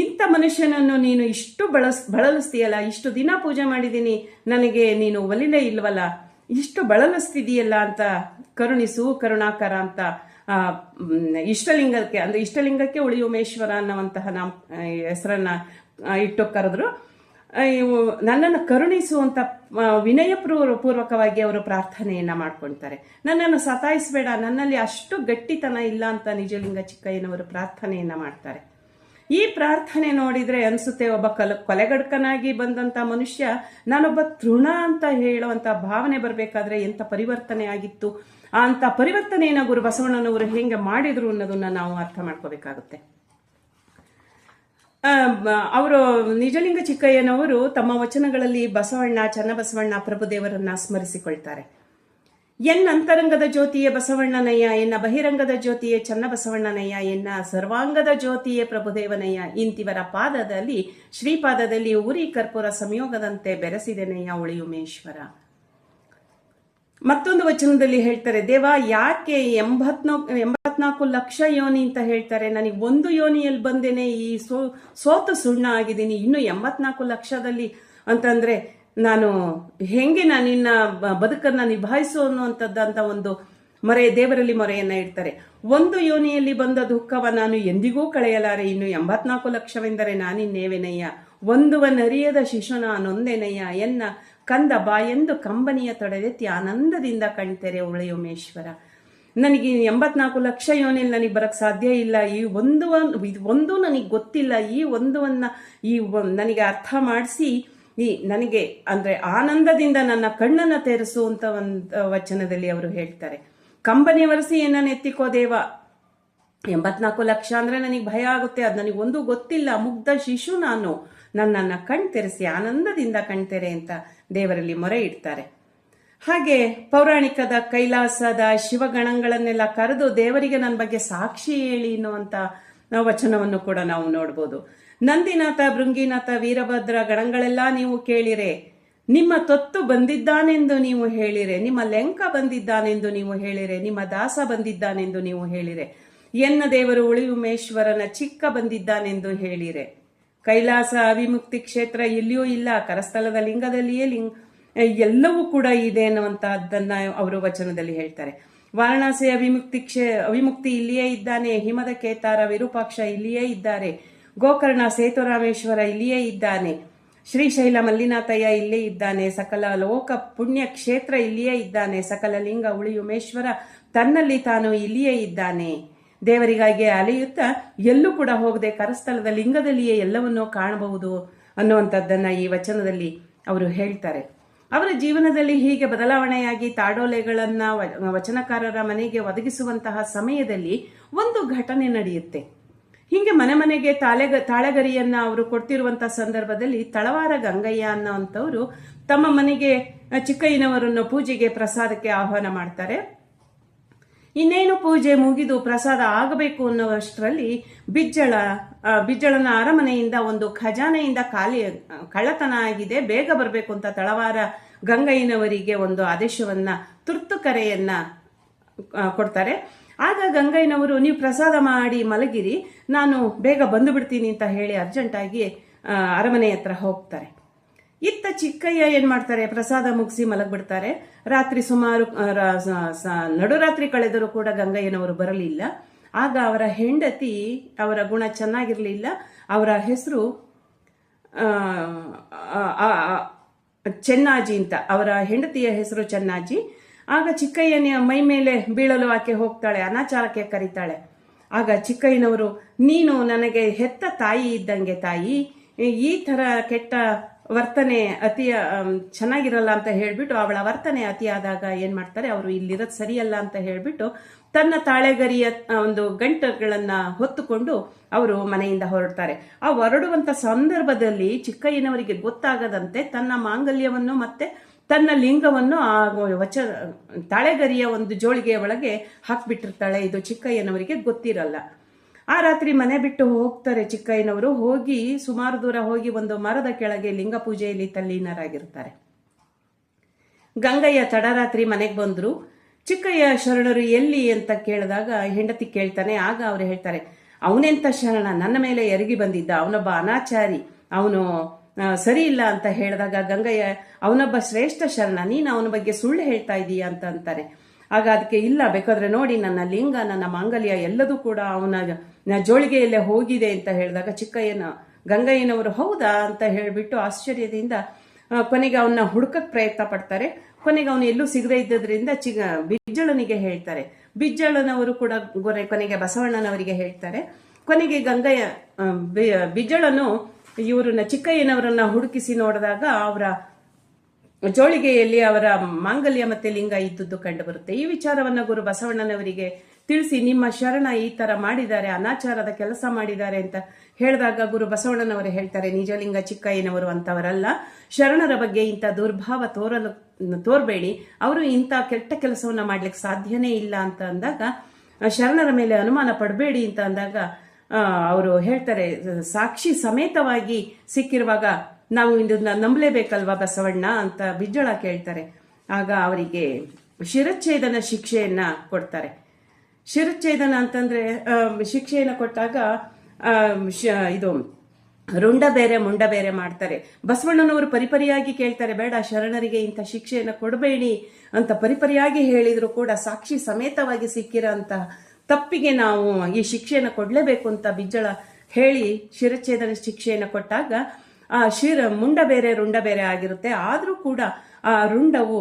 ಇಂಥ ಮನುಷ್ಯನನ್ನು ನೀನು ಇಷ್ಟು ಬಳಸ್, ಬಳಲಿಸ್ತೀಯಲ್ಲ, ಇಷ್ಟು ದಿನ ಪೂಜೆ ಮಾಡಿದ್ದೀನಿ, ನನಗೆ ನೀನು ಒಲಿಲೇ ಇಲ್ವಲ್ಲ, ಇಷ್ಟು ಬಳಲಿಸ್ತಿದೀಯಲ್ಲ ಅಂತ ಕರುಣಿಸು ಕರುಣಾಕರ ಅಂತ ಇಷ್ಟಲಿಂಗಕ್ಕೆ, ಅಂದ್ರೆ ಇಷ್ಟಲಿಂಗಕ್ಕೆ ಉಳಿಯುಮೇಶ್ವರ ಅನ್ನುವಂತಹ ನಾಮ ಹೆಸರನ್ನ ಇಟ್ಟು ಕರೆದ್ರು. ನನ್ನನ್ನು ವಿನಯಪೂರ್ವ ವಿನಯ ಪೂರ್ವಕವಾಗಿ ಅವರು ಪ್ರಾರ್ಥನೆಯನ್ನ ಮಾಡ್ಕೊಳ್ತಾರೆ. ನನ್ನನ್ನು ಸತಾಯಿಸಬೇಡ, ನನ್ನಲ್ಲಿ ಅಷ್ಟು ಗಟ್ಟಿತನ ಇಲ್ಲ ಅಂತ ನಿಜಲಿಂಗ ಚಿಕ್ಕಯ್ಯನವರು ಪ್ರಾರ್ಥನೆಯನ್ನ ಮಾಡ್ತಾರೆ. ಈ ಪ್ರಾರ್ಥನೆ ನೋಡಿದ್ರೆ ಅನ್ಸುತ್ತೆ ಒಬ್ಬ ಕಲ, ಕೊಲೆಗಡ್ಕನಾಗಿ ಬಂದಂತ ಮನುಷ್ಯ, ನಾನೊಬ್ಬ ತೃಣ ಅಂತ ಹೇಳುವಂತ ಭಾವನೆ ಬರಬೇಕಾದ್ರೆ ಎಂತ ಪರಿವರ್ತನೆ ಆಗಿತ್ತು? ಅಂತ ಪರಿವರ್ತನೆಯನ್ನ ಗುರು ಬಸವಣ್ಣನವರು ಹೆಂಗೆ ಮಾಡಿದ್ರು ಅನ್ನೋದನ್ನ ನಾವು ಅರ್ಥ ಮಾಡ್ಕೋಬೇಕಾಗುತ್ತೆ. ಅವರು ನಿಜಲಿಂಗ ಚಿಕ್ಕಯ್ಯನವರು ತಮ್ಮ ವಚನಗಳಲ್ಲಿ ಬಸವಣ್ಣ, ಚನ್ನಬಸವಣ್ಣ ಪ್ರಭುದೇವರನ್ನ ಸ್ಮರಿಸಿಕೊಳ್ತಾರೆ. ಎನ್ನ ಅಂತರಂಗದ ಜ್ಯೋತಿಯೇ ಬಸವಣ್ಣನಯ್ಯ ಎನ್ನ ಬಹಿರಂಗದ ಜ್ಯೋತಿಯೇ ಚನ್ನಬಸವಣ್ಣನಯ್ಯ ಎನ್ನ ಸರ್ವಾಂಗದ ಜ್ಯೋತಿಯೇ ಪ್ರಭುದೇವನಯ್ಯ. ಇಂತಿವರ ಪಾದದಲ್ಲಿ, ಶ್ರೀಪಾದದಲ್ಲಿ ಉರಿ ಕರ್ಪೂರ ಸಂಯೋಗದಂತೆ ಬೆರೆಸಿದೆನಯ್ಯ ಉಳಿಯುಮೇಶ್ವರ. ಮತ್ತೊಂದು ವಚನದಲ್ಲಿ ಹೇಳ್ತಾರೆ, ದೇವ, ಯಾಕೆ ಎಂಬತ್ನಾಲ್ಕು ಎಂಬತ್ನಾಲ್ಕು ಲಕ್ಷ ಯೋನಿ ಅಂತ ಹೇಳ್ತಾರೆ. ನನಗೆ ಒಂದು ಯೋನಿಯಲ್ಲಿ ಬಂದೇನೆ ಈ ಸೋ ಸೋತು ಸುಣ್ಣ ಆಗಿದ್ದೀನಿ ಇನ್ನು ಎಂಬತ್ನಾಲ್ಕು ಲಕ್ಷದಲ್ಲಿ ಅಂತಂದ್ರೆ ನಾನು ಹೆಂಗೆ ನಾನು ನಿನ್ನ ಬದುಕನ್ನು ನಿಭಾಯಿಸು ಅನ್ನುವಂಥದ್ದಂತ ಒಂದು ಮೊರೆ, ದೇವರಲ್ಲಿ ಮೊರೆಯನ್ನ ಇಡ್ತಾರೆ. ಒಂದು ಯೋನಿಯಲ್ಲಿ ಬಂದ ದುಃಖವ ನಾನು ಎಂದಿಗೂ ಕಳೆಯಲಾರೆ. ಇನ್ನು ಎಂಬತ್ನಾಲ್ಕು ಲಕ್ಷವೆಂದರೆ ನಾನಿನ್ನೇವೆನಯ್ಯ? ಒಂದುವನರಿಯದ ಶಿಶುನ ನೊಂದೆನಯ್ಯ ಎನ್ನ ಕಂದ ಬಾಯೆಂದು ಕಂಬನಿಯ ತೊಡೆದೆತ್ತಿ ಆನಂದದಿಂದ ಕಣ್ತೆರೆ ಉಳಿಯುಮೇಶ್ವರ. ನನಗೆ ಎಂಬತ್ನಾಲ್ಕು ಲಕ್ಷ ಯೋನಿಯಲ್ಲಿ ನನಗೆ ಬರಕ್ ಸಾಧ್ಯ ಇಲ್ಲ. ಈ ಒಂದು ಒಂದು ನನಗೆ ಗೊತ್ತಿಲ್ಲ. ಈ ಒಂದುವನ್ನ ಈ ನನಗೆ ಅರ್ಥ ಮಾಡಿಸಿ ಈ ನನಗೆ ಅಂದ್ರೆ ಆನಂದದಿಂದ ನನ್ನ ಕಣ್ಣನ್ನ ತೆರೆಸು ಅಂತ ಒಂದು ವಚನದಲ್ಲಿ ಅವರು ಹೇಳ್ತಾರೆ. ಕಂಬನಿ ಒರೆಸಿ ಏನನ್ನ ಎತ್ತಿಕೋ ದೇವ. ಎಂಬತ್ನಾಲ್ಕು ಲಕ್ಷ ಅಂದ್ರೆ ನನಗೆ ಭಯ ಆಗುತ್ತೆ, ಅದು ನನಗೆ ಒಂದು ಗೊತ್ತಿಲ್ಲ. ಮುಗ್ಧ ಶಿಶು ನಾನು. ನನ್ನನ್ನು ಕಣ್ ತೆರೆಸಿ, ಆನಂದದಿಂದ ಕಣ್ತೆರೆ ಅಂತ ದೇವರಲ್ಲಿ ಮೊರೆ ಇಡ್ತಾರೆ. ಹಾಗೆ ಪೌರಾಣಿಕದ ಕೈಲಾಸದ ಶಿವಗಣಗಳನ್ನೆಲ್ಲ ಕರೆದು ದೇವರಿಗೆ ನನ್ನ ಬಗ್ಗೆ ಸಾಕ್ಷಿ ಹೇಳಿ ಅನ್ನುವಂಥ ವಚನವನ್ನು ಕೂಡ ನಾವು ನೋಡ್ಬೋದು. ನಂದಿನಾಥ ಭೃಂಗಿನಾಥ ವೀರಭದ್ರ ಗಣಗಳೆಲ್ಲ ನೀವು ಕೇಳಿರೆ. ನಿಮ್ಮ ತೊತ್ತು ಬಂದಿದ್ದಾನೆಂದು ನೀವು ಹೇಳಿರೆ. ನಿಮ್ಮ ಲೆಂಕ ಬಂದಿದ್ದಾನೆಂದು ನೀವು ಹೇಳಿರೆ. ನಿಮ್ಮ ದಾಸ ಬಂದಿದ್ದಾನೆಂದು ನೀವು ಹೇಳಿರೆ. ಎನ್ನ ದೇವರು ಉಳಿಯುಮೇಶ್ವರನ ಚಿಕ್ಕ ಬಂದಿದ್ದಾನೆಂದು ಹೇಳಿರೆ. ಕೈಲಾಸ ಅಭಿಮುಕ್ತಿ ಕ್ಷೇತ್ರ ಎಲ್ಲಿಯೂ ಇಲ್ಲ. ಕರಸ್ಥಲದ ಲಿಂಗದಲ್ಲಿಯೇ ಲಿಂಗ ಎಲ್ಲವೂ ಕೂಡ ಇದೆ ಅನ್ನುವಂತಹದ್ದನ್ನ ಅವರು ವಚನದಲ್ಲಿ ಹೇಳ್ತಾರೆ. ವಾರಣಾಸಿ ಅಭಿಮುಕ್ತಿ ಕ್ಷೇ, ಅವಿಮುಕ್ತಿ ಇಲ್ಲಿಯೇ ಇದ್ದಾನೆ. ಹಿಮದ ಕೇತಾರ, ವಿರೂಪಾಕ್ಷ ಇಲ್ಲಿಯೇ ಇದ್ದಾರೆ. ಗೋಕರ್ಣ ಸೇತುರಾಮೇಶ್ವರ ಇಲ್ಲಿಯೇ ಇದ್ದಾನೆ. ಶ್ರೀಶೈಲ ಮಲ್ಲಿನಾಥಯ್ಯ ಇಲ್ಲೇ ಇದ್ದಾನೆ. ಸಕಲ ಲೋಕ ಪುಣ್ಯ ಕ್ಷೇತ್ರ ಇಲ್ಲಿಯೇ ಇದ್ದಾನೆ. ಸಕಲ ಲಿಂಗ ಉಳಿಯುಮೇಶ್ವರ ತನ್ನಲ್ಲಿ ತಾನು ಇಲ್ಲಿಯೇ ಇದ್ದಾನೆ. ದೇವರಿಗಾಗಿ ಅಲೆಯುತ್ತಾ ಎಲ್ಲೂ ಕೂಡ ಹೋಗದೆ ಕರಸ್ಥಲದ ಲಿಂಗದಲ್ಲಿಯೇ ಎಲ್ಲವನ್ನೂ ಕಾಣಬಹುದು ಅನ್ನುವಂಥದ್ದನ್ನು ಈ ವಚನದಲ್ಲಿ ಅವರು ಹೇಳ್ತಾರೆ. ಅವರ ಜೀವನದಲ್ಲಿ ಹೀಗೆ ಬದಲಾವಣೆಯಾಗಿ ತಾಡೋಲೆಗಳನ್ನು ವಚನಕಾರರ ಮನೆಗೆ ಒದಗಿಸುವಂತಹ ಸಮಯದಲ್ಲಿ ಒಂದು ಘಟನೆ ನಡೆಯುತ್ತೆ. ಹೀಗೆ ಮನೆ ಮನೆಗೆ ತಾಳೆಗ, ತಾಳೆಗರಿಯನ್ನ ಅವರು ಕೊಡ್ತಿರುವಂಥ ಸಂದರ್ಭದಲ್ಲಿ ತಳವಾರ ಗಂಗಯ್ಯ ಅನ್ನೋಂಥವ್ರು ತಮ್ಮ ಮನೆಗೆ ಚಿಕ್ಕಯ್ಯನವರನ್ನು ಪೂಜೆಗೆ ಪ್ರಸಾದಕ್ಕೆ ಆಹ್ವಾನ ಮಾಡ್ತಾರೆ. ಇನ್ನೇನು ಪೂಜೆ ಮುಗಿದು ಪ್ರಸಾದ ಆಗಬೇಕು ಅನ್ನುವಷ್ಟರಲ್ಲಿ ಬಿಜ್ಜಳ ಬಿಜ್ಜಳನ ಅರಮನೆಯಿಂದ ಒಂದು ಖಜಾನೆಯಿಂದ ಖಾಲಿ ಕಳ್ಳತನ ಆಗಿದೆ, ಬೇಗ ಬರಬೇಕು ಅಂತ ತಳವಾರ ಗಂಗಯ್ಯನವರಿಗೆ ಒಂದು ಆದೇಶವನ್ನ ತುರ್ತು ಕರೆಯನ್ನ ಕೊಡ್ತಾರೆ. ಆಗ ಗಂಗಯ್ಯನವರು, ನೀವು ಪ್ರಸಾದ ಮಾಡಿ ಮಲಗಿರಿ, ನಾನು ಬೇಗ ಬಂದು ಬಿಡ್ತೀನಿ ಅಂತ ಹೇಳಿ ಅರ್ಜೆಂಟಾಗಿ ಅರಮನೆ ಹತ್ರ ಹೋಗ್ತಾರೆ. ಇತ್ತ ಚಿಕ್ಕಯ್ಯ ಏನ್ ಮಾಡ್ತಾರೆ, ಪ್ರಸಾದ ಮುಗಿಸಿ ಮಲಗಿಬಿಡ್ತಾರೆ. ರಾತ್ರಿ ಸುಮಾರು ನಡುರಾತ್ರಿ ಕಳೆದರೂ ಕೂಡ ಗಂಗಯ್ಯನವರು ಬರಲಿಲ್ಲ. ಆಗ ಅವರ ಹೆಂಡತಿ, ಅವರ ಗುಣ ಚೆನ್ನಾಗಿರಲಿಲ್ಲ. ಅವರ ಹೆಸರು ಚೆನ್ನಾಜಿ ಅಂತ. ಅವರ ಹೆಂಡತಿಯ ಹೆಸರು ಚೆನ್ನಾಜಿ. ಆಗ ಚಿಕ್ಕಯ್ಯನ ಮೈ ಮೇಲೆ ಬೀಳಲು ಆಕೆ ಹೋಗ್ತಾಳೆ, ಅನಾಚಾರಕ್ಕೆ ಕರೀತಾಳೆ. ಆಗ ಚಿಕ್ಕಯ್ಯನವರು, ನೀನು ನನಗೆ ಹೆತ್ತ ತಾಯಿ ಇದ್ದಂಗೆ ತಾಯಿ, ಈ ಥರ ಕೆಟ್ಟ ವರ್ತನೆ ಅತಿಯ ಚೆನ್ನಾಗಿರಲ್ಲ ಅಂತ ಹೇಳಿಬಿಟ್ಟು ಅವಳ ವರ್ತನೆ ಅತಿಯಾದಾಗ ಏನು ಮಾಡ್ತಾರೆ, ಅವರು ಇಲ್ಲಿರೋದು ಸರಿಯಲ್ಲ ಅಂತ ಹೇಳಿಬಿಟ್ಟು ತನ್ನ ತಾಳೆಗರಿಯ ಒಂದು ಗಂಟುಗಳನ್ನ ಹೊತ್ತುಕೊಂಡು ಅವರು ಮನೆಯಿಂದ ಹೊರಡ್ತಾರೆ. ಆ ಹೊರಡುವಂತ ಸಂದರ್ಭದಲ್ಲಿ ಚಿಕ್ಕಯ್ಯನವರಿಗೆ ಗೊತ್ತಾಗದಂತೆ ತನ್ನ ಮಾಂಗಲ್ಯವನ್ನು ಮತ್ತೆ ತನ್ನ ಲಿಂಗವನ್ನು ಆ ವಚ, ತಾಳೆಗರಿಯ ಒಂದು ಜೋಳಿಗೆಯ ಒಳಗೆ ಹಾಕ್ಬಿಟ್ಟಿರ್ತಾಳೆ. ಇದು ಚಿಕ್ಕಯ್ಯನವರಿಗೆ ಗೊತ್ತಿರಲ್ಲ. ಆ ರಾತ್ರಿ ಮನೆ ಬಿಟ್ಟು ಹೋಗ್ತಾರೆ ಚಿಕ್ಕಯ್ಯನವರು. ಹೋಗಿ ಸುಮಾರು ದೂರ ಹೋಗಿ ಒಂದು ಮರದ ಕೆಳಗೆ ಲಿಂಗ ಪೂಜೆಯಲ್ಲಿ ತಲ್ಲೀನರಾಗಿರ್ತಾರೆ. ಗಂಗಯ್ಯ ತಡರಾತ್ರಿ ಮನೆಗೆ ಬಂದರು. ಚಿಕ್ಕಯ್ಯ ಶರಣರು ಎಲ್ಲಿ ಅಂತ ಕೇಳಿದಾಗ ಹೆಂಡತಿ ಕೇಳ್ತಾನೆ. ಆಗ ಅವ್ರು ಹೇಳ್ತಾರೆ, ಅವನೆಂತ ಶರಣ? ನನ್ನ ಮೇಲೆ ಎರಗಿ ಬಂದಿದ್ದ. ಅವನೊಬ್ಬ ಅನಾಚಾರಿ. ಅವನು ಸರಿ ಇಲ್ಲ ಅಂತ ಹೇಳಿದಾಗ, ಗಂಗಯ್ಯ, ಅವನೊಬ್ಬ ಶ್ರೇಷ್ಠ ಶರಣ, ನೀನು ಅವನ ಬಗ್ಗೆ ಸುಳ್ಳು ಹೇಳ್ತಾ ಇದೀಯ ಅಂತ ಅಂತಾರೆ. ಆಗ ಅದಕ್ಕೆ, ಇಲ್ಲ, ಬೇಕಾದ್ರೆ ನೋಡಿ, ನನ್ನ ಲಿಂಗ, ನನ್ನ ಮಾಂಗಲ್ಯ ಎಲ್ಲದೂ ಕೂಡ ಅವನ ಜೋಳಿಗೆಯಲ್ಲೇ ಹೋಗಿದೆ ಅಂತ ಹೇಳಿದಾಗ ಚಿಕ್ಕಯ್ಯನ, ಗಂಗಯ್ಯನವರು ಹೌದಾ? ಅಂತ ಹೇಳಿಬಿಟ್ಟು ಆಶ್ಚರ್ಯದಿಂದ ಕೊನೆಗೆ ಅವನ್ನ ಹುಡುಕಕ್ ಪ್ರಯತ್ನ ಪಡ್ತಾರೆ. ಕೊನೆಗೆ ಅವನು ಎಲ್ಲೂ ಸಿಗದೇ ಇದ್ದದ್ರಿಂದ ಚಿಗ, ಬಿಜ್ಜಳನಿಗೆ ಹೇಳ್ತಾರೆ. ಬಿಜ್ಜಳನವರು ಕೂಡ ಕೊನೆಗೆ ಬಸವಣ್ಣನವರಿಗೆ ಹೇಳ್ತಾರೆ. ಕೊನೆಗೆ ಗಂಗಯ್ಯ ಬಿಜ್ಜಳನು ಇವ್ರನ್ನ ಚಿಕ್ಕಯ್ಯನವರನ್ನ ಹುಡುಕಿಸಿ ನೋಡಿದಾಗ ಅವರ ಜೋಳಿಗೆಯಲ್ಲಿ ಅವರ ಮಾಂಗಲ್ಯ ಮತ್ತೆ ಲಿಂಗ ಇದ್ದದ್ದು ಕಂಡು ಬರುತ್ತೆ ಈ ವಿಚಾರವನ್ನ ಗುರು ಬಸವಣ್ಣನವರಿಗೆ ತಿಳಿಸಿ ನಿಮ್ಮ ಶರಣ ಈ ತರ ಮಾಡಿದ್ದಾರೆ, ಅನಾಚಾರದ ಕೆಲಸ ಮಾಡಿದ್ದಾರೆ ಅಂತ ಹೇಳಿದಾಗ ಗುರು ಬಸವಣ್ಣನವರು ಹೇಳ್ತಾರೆ, ನಿಜಲಿಂಗ ಚಿಕ್ಕಯ್ಯನವರು ಅಂತವರಲ್ಲ, ಶರಣರ ಬಗ್ಗೆ ಇಂಥ ದುರ್ಭಾವ ತೋರಲು, ತೋರ್ಬೇಡಿ, ಅವರು ಇಂಥ ಕೆಟ್ಟ ಕೆಲಸವನ್ನ ಮಾಡ್ಲಿಕ್ಕೆ ಸಾಧ್ಯನೇ ಇಲ್ಲ ಅಂತ ಅಂದಾಗ, ಶರಣರ ಮೇಲೆ ಅನುಮಾನ ಪಡಬೇಡಿ ಅಂತ ಅಂದಾಗ ಅವರು ಹೇಳ್ತಾರೆ, ಸಾಕ್ಷಿ ಸಮೇತವಾಗಿ ಸಿಕ್ಕಿರುವಾಗ ನಾವು ಇದನ್ನ ನಂಬಲೇಬೇಕಲ್ವಾ ಬಸವಣ್ಣ ಅಂತ ಬಿಜ್ಜಳ ಕೇಳ್ತಾರೆ. ಆಗ ಅವರಿಗೆ ಶಿರಚ್ಛೇದನ ಶಿಕ್ಷೆಯನ್ನ ಕೊಡ್ತಾರೆ. ಶಿರಚ್ಛೇದನ ಅಂತಂದ್ರೆ ಶಿಕ್ಷೆಯನ್ನು ಕೊಟ್ಟಾಗ ಇದು ರುಂಡ ಬೇರೆ ಮುಂಡ ಬೇರೆ ಮಾಡ್ತಾರೆ. ಬಸವಣ್ಣನವರು ಪರಿಪರಿಯಾಗಿ ಕೇಳ್ತಾರೆ, ಬೇಡ, ಶರಣರಿಗೆ ಇಂಥ ಶಿಕ್ಷೆಯನ್ನು ಕೊಡಬೇಡಿ ಅಂತ ಪರಿಪರಿಯಾಗಿ ಹೇಳಿದ್ರು ಕೂಡ ಸಾಕ್ಷಿ ಸಮೇತವಾಗಿ ಸಿಕ್ಕಿರೋಂಥ ತಪ್ಪಿಗೆ ನಾವು ಈ ಶಿಕ್ಷೆಯನ್ನು ಕೊಡಲೇಬೇಕು ಅಂತ ಬಿಜ್ಜಳ ಹೇಳಿ ಶಿರಚ್ಛೇದನ ಶಿಕ್ಷೆಯನ್ನು ಕೊಟ್ಟಾಗ, ಆ ಶಿರ ಮುಂಡ ಬೇರೆ, ರುಂಡ ಬೇರೆ ಆಗಿರುತ್ತೆ. ಆದರೂ ಕೂಡ ಆ ರುಂಡವು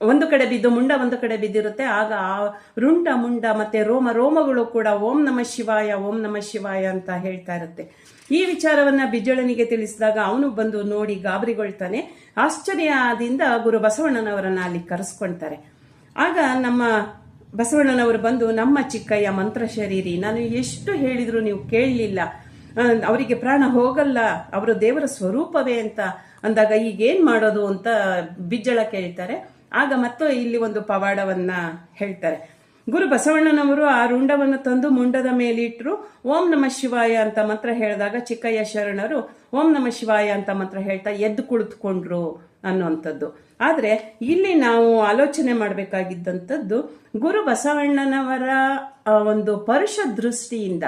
ಒಂದು ಕಡೆ ಬಿದ್ದು ಮುಂಡ ಒಂದು ಕಡೆ ಬಿದ್ದಿರುತ್ತೆ. ಆಗ ಆ ರುಂಡ, ಮುಂಡ ಮತ್ತೆ ರೋಮ, ರೋಮಗಳು ಕೂಡ ಓಂ ನಮ ಶಿವಾಯ, ಓಂ ನಮ ಶಿವಾಯ ಅಂತ ಹೇಳ್ತಾ ಇರುತ್ತೆ. ಈ ವಿಚಾರವನ್ನ ಬಿಜ್ಜಳನಿಗೆ ತಿಳಿಸಿದಾಗ ಅವನು ಬಂದು ನೋಡಿ ಗಾಬರಿಗೊಳ್ತಾನೆ. ಆಶ್ಚರ್ಯದಿಂದ ಗುರು ಬಸವಣ್ಣನವರನ್ನ ಅಲ್ಲಿ ಕರೆಸ್ಕೊಳ್ತಾರೆ ಆಗ ನಮ್ಮ ಬಸವಣ್ಣನವರು ಬಂದು, ನಮ್ಮ ಚಿಕ್ಕಯ್ಯ ಮಂತ್ರ ಶರೀರಿ, ನಾನು ಎಷ್ಟು ಹೇಳಿದ್ರು ನೀವು ಕೇಳಲಿಲ್ಲ. ಅವರಿಗೆ ಪ್ರಾಣ ಹೋಗಲ್ಲ, ಅವರು ದೇವರ ಸ್ವರೂಪವೇ ಅಂತ ಅಂದಾಗ ಈಗ ಏನ್ ಮಾಡೋದು ಅಂತ ಬಿಜ್ಜಳ ಕೇಳ್ತಾರೆ. ಆಗ ಮತ್ತೆ ಇಲ್ಲಿ ಒಂದು ಪವಾಡವನ್ನ ಹೇಳ್ತಾರೆ. ಗುರು ಬಸವಣ್ಣನವರು ಆ ರುಂಡವನ್ನು ತಂದು ಮುಂಡದ ಮೇಲಿಟ್ಟರು ಓಂ ನಮ ಶಿವಾಯ ಅಂತ ಮಂತ್ರ ಹೇಳಿದಾಗ ಚಿಕ್ಕಯ್ಯ ಶರಣರು, ಓಂ ನಮ ಶಿವಾಯ ಅಂತ ಮಂತ್ರ ಹೇಳ್ತಾ ಎದ್ದು ಕುಳಿತುಕೊಂಡ್ರು ಅನ್ನುವಂಥದ್ದು. ಆದ್ರೆ ಇಲ್ಲಿ ನಾವು ಆಲೋಚನೆ ಮಾಡಬೇಕಾಗಿದ್ದಂಥದ್ದು ಗುರು ಬಸವಣ್ಣನವರ ಒಂದು ಪರುಷ ದೃಷ್ಟಿಯಿಂದ,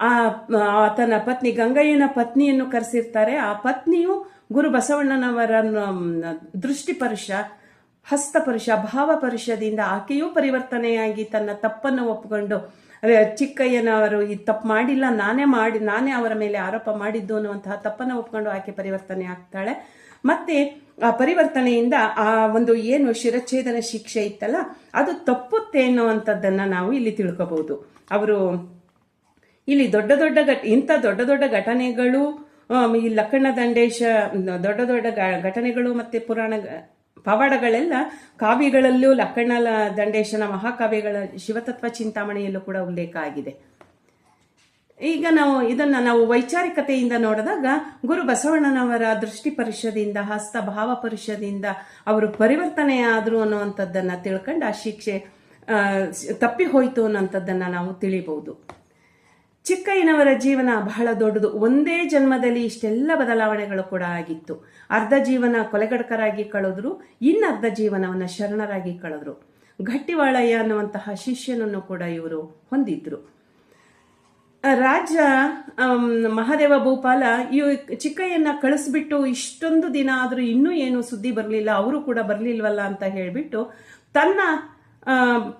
ಆ, ಆತನ ಪತ್ನಿ ಗಂಗಯ್ಯನ ಪತ್ನಿಯನ್ನು ಕರೆಸಿರ್ತಾರೆ. ಆ ಪತ್ನಿಯು ಗುರು ಬಸವಣ್ಣನವರ ದೃಷ್ಟಿಪರುಷ ಹಸ್ತಪರುಷ ಭಾವಪರುಷದಿಂದ ಆಕೆಯೂ ಪರಿವರ್ತನೆಯಾಗಿ ತನ್ನ ತಪ್ಪನ್ನು ಒಪ್ಪಿಕೊಂಡು ಚಿಕ್ಕಯ್ಯನವರು ಈ ತಪ್ಪು ಮಾಡಿಲ್ಲ, ನಾನೇ ಮಾಡಿ, ನಾನೇ ಅವರ ಮೇಲೆ ಆರೋಪ ಮಾಡಿದ್ದು ಅನ್ನುವಂತಹ ತಪ್ಪನ್ನು ಒಪ್ಕೊಂಡು ಆಕೆ ಪರಿವರ್ತನೆ ಆಗ್ತಾಳೆ. ಮತ್ತೆ ಆ ಪರಿವರ್ತನೆಯಿಂದ ಆ ಒಂದು ಏನು ಶಿರಚ್ಛೇದನ ಶಿಕ್ಷೆ ಇತ್ತಲ್ಲ, ಅದು ತಪ್ಪುತ್ತೆ ಅನ್ನುವಂಥದ್ದನ್ನು ನಾವು ಇಲ್ಲಿ ತಿಳ್ಕೊಬಹುದು. ಅವರು ಇಲ್ಲಿ ದೊಡ್ಡ ದೊಡ್ಡ ಘಟ, ಇಂಥ ದೊಡ್ಡ ದೊಡ್ಡ ಘಟನೆಗಳು ಈ ಲಕ್ಕಣ್ಣ ದಂಡೇಶ, ದೊಡ್ಡ ದೊಡ್ಡ ಘಟನೆಗಳು ಮತ್ತೆ ಪುರಾಣ ಪವಾಡಗಳೆಲ್ಲ ಕಾವ್ಯಗಳಲ್ಲೂ ಲಕ್ಕಣ್ಣ ದಂಡೇಶನ ಮಹಾಕಾವ್ಯಗಳ ಶಿವತತ್ವ ಚಿಂತಾಮಣಿಯಲ್ಲೂ ಕೂಡ ಉಲ್ಲೇಖ ಆಗಿದೆ ಈಗ ನಾವು ಇದನ್ನ ನಾವು ವೈಚಾರಿಕತೆಯಿಂದ ನೋಡಿದಾಗ ಗುರು ಬಸವಣ್ಣನವರ ದೃಷ್ಟಿ ಪರಿಷದಿಂದ, ಹಸ್ತ ಭಾವ ಪರಿಷದಿಂದ ಅವರು ಪರಿವರ್ತನೆ ಆದ್ರು ಅನ್ನುವಂಥದ್ದನ್ನ ತಿಳ್ಕೊಂಡು ಆ ಶಿಕ್ಷೆ ತಪ್ಪಿ ಹೋಯ್ತು ಅನ್ನೋಂಥದ್ದನ್ನ ನಾವು ತಿಳಿಬಹುದು ಚಿಕ್ಕಯ್ಯನವರ ಜೀವನ ಬಹಳ ದೊಡ್ಡದು. ಒಂದೇ ಜನ್ಮದಲ್ಲಿ ಇಷ್ಟೆಲ್ಲ ಬದಲಾವಣೆಗಳು ಕೂಡ ಆಗಿತ್ತು. ಅರ್ಧ ಜೀವನ ಕೊಲೆಗಡಕರಾಗಿ ಕಳೆದ್ರು ಇನ್ನರ್ಧ ಜೀವನವನ್ನು ಶರಣರಾಗಿ ಕಳೆದ್ರು. ಗಟ್ಟಿವಾಳಯ್ಯ ಅನ್ನುವಂತಹ ಶಿಷ್ಯನನ್ನು ಕೂಡ ಇವರು ಹೊಂದಿದ್ರು. ರಾಜ ಮಹಾದೇವ ಭೂಪಾಲ, ಇವ್ ಚಿಕ್ಕಯ್ಯನ ಕಳಿಸ್ಬಿಟ್ಟು ಇಷ್ಟೊಂದು ದಿನ ಆದರೂ ಇನ್ನೂ ಏನು ಸುದ್ದಿ ಬರಲಿಲ್ಲ, ಅವರು ಕೂಡ ಬರಲಿಲ್ವಲ್ಲ ಅಂತ ಹೇಳಿಬಿಟ್ಟು ತನ್ನ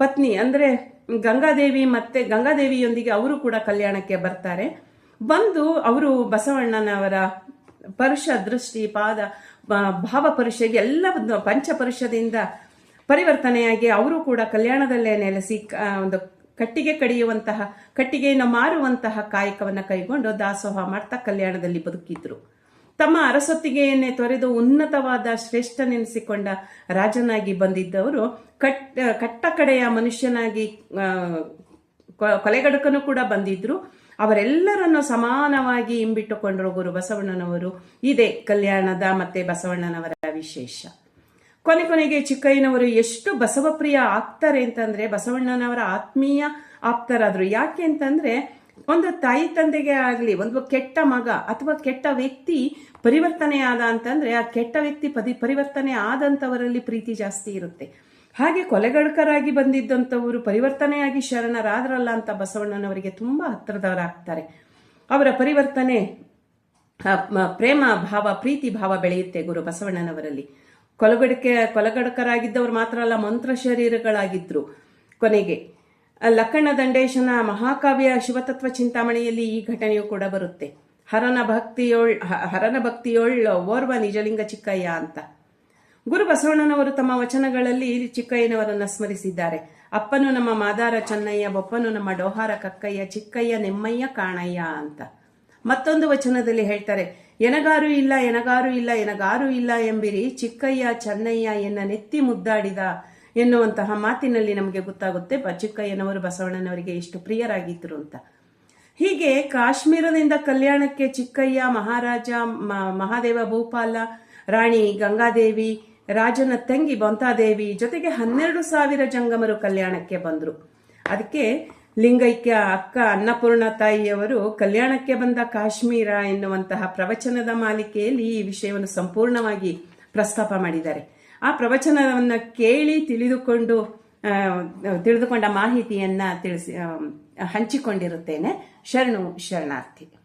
ಪತ್ನಿ, ಅಂದ್ರೆ ಗಂಗಾದೇವಿ ಮತ್ತೆ ಗಂಗಾದೇವಿಯೊಂದಿಗೆ ಅವರು ಕೂಡ ಕಲ್ಯಾಣಕ್ಕೆ ಬರ್ತಾರೆ. ಬಂದು ಅವರು ಬಸವಣ್ಣನವರ ಪರುಷ ದೃಷ್ಟಿ, ಪಾದ ಭಾವ ಪರುಷ ಎಲ್ಲ ಒಂದು ಪಂಚಪರುಷದಿಂದ ಪರಿವರ್ತನೆಯಾಗಿ ಅವರು ಕೂಡ ಕಲ್ಯಾಣದಲ್ಲೇ ನೆಲೆಸಿ ಒಂದು ಕಟ್ಟಿಗೆ ಕಡಿಯುವಂತಹ, ಕಟ್ಟಿಗೆಯನ್ನು ಮಾರುವಂತಹ ಕಾಯಕವನ್ನು ಕೈಗೊಂಡು ದಾಸೋಹ ಮಾಡ್ತಾ ಕಲ್ಯಾಣದಲ್ಲಿ ಬದುಕಿದ್ರು. ತಮ್ಮ ಅರಸೊತ್ತಿಗೆಯನ್ನೇ ತೊರೆದು ಉನ್ನತವಾದ ಶ್ರೇಷ್ಠನೆನಿಸಿಕೊಂಡ ರಾಜನಾಗಿ ಬಂದಿದ್ದವರು ಕಟ್ ಕಟ್ಟ ಕಡೆಯ ಮನುಷ್ಯನಾಗಿ ಕೊಲೆಗಡಕನು ಕೂಡ ಬಂದಿದ್ರು. ಅವರೆಲ್ಲರನ್ನು ಸಮಾನವಾಗಿ ಹಿಂಬಿಟ್ಟುಕೊಂಡರು ಗುರು ಬಸವಣ್ಣನವರು. ಇದೇ ಕಲ್ಯಾಣದ ಮತ್ತೆ ಬಸವಣ್ಣನವರ ವಿಶೇಷ. ಕೊನೆ ಕೊನೆಗೆ ಚಿಕ್ಕಯ್ಯನವರು ಎಷ್ಟು ಬಸವಪ್ರಿಯ ಆಗ್ತಾರೆ ಅಂತಂದ್ರೆ ಬಸವಣ್ಣನವರ ಆತ್ಮೀಯ ಆಪ್ತರಾದ್ರು. ಯಾಕೆ ಅಂತಂದ್ರೆ ಒಂದು ತಾಯಿ ತಂದೆಗೆ ಆಗಲಿ, ಒಂದು ಕೆಟ್ಟ ಮಗ ಅಥವಾ ಕೆಟ್ಟ ವ್ಯಕ್ತಿ ಪರಿವರ್ತನೆ ಆದ ಅಂತಂದ್ರೆ ಆ ಕೆಟ್ಟ ವ್ಯಕ್ತಿ ಪದಿ ಪರಿವರ್ತನೆ ಆದಂಥವರಲ್ಲಿ ಪ್ರೀತಿ ಜಾಸ್ತಿ ಇರುತ್ತೆ. ಹಾಗೆ ಕೊಲೆಗಡಕರಾಗಿ ಬಂದಿದ್ದಂಥವರು ಪರಿವರ್ತನೆಯಾಗಿ ಶರಣರಾದ್ರಲ್ಲ ಅಂತ ಬಸವಣ್ಣನವರಿಗೆ ತುಂಬ ಹತ್ತಿರದವರಾಗ್ತಾರೆ ಅವರ ಪರಿವರ್ತನೆ ಪ್ರೇಮ ಭಾವ, ಪ್ರೀತಿ ಭಾವ ಬೆಳೆಯುತ್ತೆ ಗುರು ಬಸವಣ್ಣನವರಲ್ಲಿ. ಕೊಲಗಡಕೆ ಕೊಲಗಡಕರಾಗಿದ್ದವರು ಮಾತ್ರ ಅಲ್ಲ, ಮಂತ್ರ ಶರೀರಗಳಾಗಿದ್ರು ಕೊನೆಗೆ. ಲಕ್ಕಣ್ಣ ದಂಡೇಶನ ಮಹಾಕಾವ್ಯ ಶಿವತತ್ವ ಚಿಂತಾಮಣಿಯಲ್ಲಿ ಈ ಘಟನೆಯು ಕೂಡ ಬರುತ್ತೆ. ಹರನ ಭಕ್ತಿಯೊಳ್ ಹರನ ಭಕ್ತಿಯೊಳ್ ಓರ್ವ ನಿಜಲಿಂಗ ಚಿಕ್ಕಯ್ಯ ಅಂತ. ಗುರು ಬಸವಣ್ಣನವರು ತಮ್ಮ ವಚನಗಳಲ್ಲಿ ಚಿಕ್ಕಯ್ಯನವರನ್ನು ಸ್ಮರಿಸಿದ್ದಾರೆ. ಅಪ್ಪನು ನಮ್ಮ ಮಾದಾರ ಚನ್ನಯ್ಯ, ಬೊಪ್ಪನು ನಮ್ಮ ಡೋಹಾರ ಕಕ್ಕಯ್ಯ, ಚಿಕ್ಕಯ್ಯ ನೆಮ್ಮಯ್ಯ, ಕಾಣಯ್ಯ ಅಂತ. ಮತ್ತೊಂದು ವಚನದಲ್ಲಿ ಹೇಳ್ತಾರೆ, ಎನಗಾರು ಇಲ್ಲ ಎನಗಾರು ಇಲ್ಲ ಎನಗಾರು ಇಲ್ಲ ಎಂಬಿರಿ ಚಿಕ್ಕಯ್ಯ ಚೆನ್ನಯ್ಯ ಎನ್ನ ನೆತ್ತಿ ಮುದ್ದಾಡಿದ ಎನ್ನುವಂತಹ ಮಾತಿನಲ್ಲಿ ನಮಗೆ ಗೊತ್ತಾಗುತ್ತೆ ಬ- ಚಿಕ್ಕಯ್ಯನವರು ಬಸವಣ್ಣನವರಿಗೆ ಎಷ್ಟು ಪ್ರಿಯರಾಗಿದ್ದರು ಅಂತ. ಹೀಗೆ ಕಾಶ್ಮೀರದಿಂದ ಕಲ್ಯಾಣಕ್ಕೆ ಚಿಕ್ಕಯ್ಯ, ಮಹಾರಾಜ ಮಹಾದೇವ ಭೂಪಾಲ, ರಾಣಿ ಗಂಗಾದೇವಿ, ರಾಜನ ತಂಗಿ ಬಂತಾದೇವಿ ಜೊತೆಗೆ ಹನ್ನೆರಡು ಸಾವಿರ ಜಂಗಮರು ಕಲ್ಯಾಣಕ್ಕೆ ಬಂದರು. ಅದಕ್ಕೆ ಲಿಂಗೈಕ್ಯ ಅಕ್ಕ ಅನ್ನಪೂರ್ಣ ತಾಯಿಯವರು ಕಲ್ಯಾಣಕ್ಕೆ ಬಂದ ಕಾಶ್ಮೀರ ಎನ್ನುವಂತಹ ಪ್ರವಚನದ ಮಾಲಿಕೆಯಲ್ಲಿ ಈ ವಿಷಯವನ್ನು ಸಂಪೂರ್ಣವಾಗಿ ಪ್ರಸ್ತಾಪ ಮಾಡಿದ್ದಾರೆ. ಆ ಪ್ರವಚನವನ್ನು ಕೇಳಿ ತಿಳಿದುಕೊಂಡು ತಿಳಿದುಕೊಂಡ ಮಾಹಿತಿಯನ್ನು ತಿಳಿಸಿ ಹಂಚಿಕೊಂಡಿರುತ್ತೇನೆ. ಶರಣು ಶರಣಾರ್ಥಿ.